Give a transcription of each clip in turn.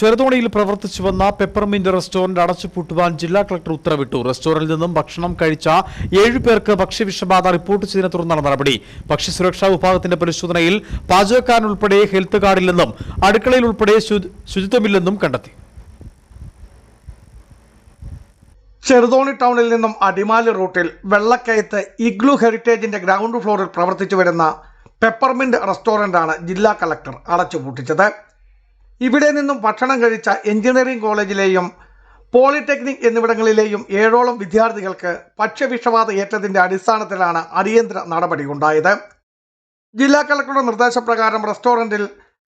ചെറുതോണിയിൽ പ്രവർത്തിച്ചു വന്ന peppermint restaurant അടച്ചുപൂട്ടുവാൻ ജില്ലാ കളക്ടർ ഉത്തരവിട്ടു. റെസ്റ്റോറന്റിൽ നിന്നും ഭക്ഷണം കഴിച്ച ഏഴു പേർക്ക് ഭക്ഷ്യവിഷബാധ റിപ്പോർട്ട് ചെയ്തതിനെ തുടർന്നാണ് നടപടി. ഭക്ഷ്യസുരക്ഷാ വിഭാഗത്തിന്റെ പരിശോധനയിൽ പാചകക്കാരനുൾപ്പെടെ ഹെൽത്ത് കാർഡില്ലെന്നും അടുക്കളയിൽ ഉൾപ്പെടെ ശുചിത്വമില്ലെന്നും കണ്ടെത്തി. ചെറുതോണി ടൗണിൽ നിന്നും അടിമാലി റൂട്ടിൽ വെള്ളക്കയത്ത് ഇഗ്ലു ഹെറിറ്റേജിന്റെ ഗ്രൗണ്ട് ഫ്ലോറിൽ പ്രവർത്തിച്ചു വരുന്ന പെപ്പർമിന്റ് റെസ്റ്റോറന്റാണ് ജില്ലാ കളക്ടർ അടച്ചുപൂട്ടിച്ചത് ഇവിടെ നിന്നും ഭക്ഷണം കഴിച്ച എഞ്ചിനീയറിംഗ് കോളേജിലെയും പോളിടെക്നിക് എന്നിവിടങ്ങളിലെയും ഏഴോളം വിദ്യാർത്ഥികൾക്ക് ഭക്ഷ്യവിഷബാധ ഏറ്റതിന്റെ അടിസ്ഥാനത്തിലാണ് അടിയന്തര നടപടി ഉണ്ടായത്. ജില്ലാ കളക്ടറുടെ നിർദ്ദേശപ്രകാരം റെസ്റ്റോറന്റിൽ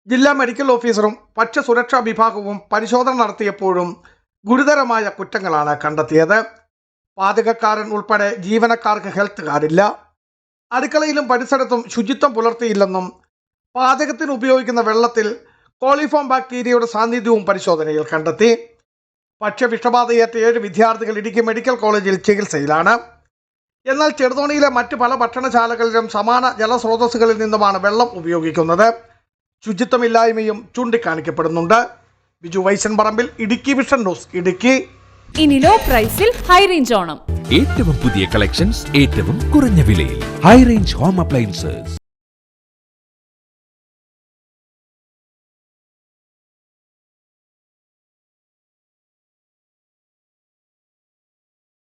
ജില്ലാ മെഡിക്കൽ ഓഫീസറും ഭക്ഷ്യസുരക്ഷാ വിഭാഗവും പരിശോധന നടത്തിയപ്പോഴും ഗുരുതരമായ കുറ്റങ്ങളാണ് കണ്ടെത്തിയത്. പാചകക്കാരൻ ഉൾപ്പെടെ ജീവനക്കാർക്ക് ഹെൽത്ത് കാർഡില്ല. അടുക്കളയിലും പരിസരത്തും ശുചിത്വം പുലർത്തിയില്ലെന്നും പാചകത്തിന് ഉപയോഗിക്കുന്ന വെള്ളത്തിൽ കോളിഫോം ബാക്ടീരിയയുടെ സാന്നിധ്യവും പരിശോധനയിൽ കണ്ടെത്തി. ഭക്ഷ്യവിഷബാധയേറ്റ ഏഴ് വിദ്യാർത്ഥികൾ ഇടുക്കി മെഡിക്കൽ കോളേജിൽ ചികിത്സയിലാണ്. എന്നാൽ ചെറുതോണിയിലെ മറ്റ് പല ഭക്ഷണശാലകളിലും സമാന ജലസ്രോതസ്സുകളിൽ നിന്നുമാണ് വെള്ളം ഉപയോഗിക്കുന്നത്. ശുചിത്വമില്ലായ്മയും ചൂണ്ടിക്കാണിക്കപ്പെടുന്നുണ്ട്. Biju Vyshan Parambil Idukki vision news Idukki. ഇനി ലോ പ്രൈസിൽ ഹൈ റേഞ്ച് ഓണം. ഏറ്റവും പുതിയ കളക്ഷൻസ് ഏറ്റവും കുറഞ്ഞ വിലയിൽ. High range home appliances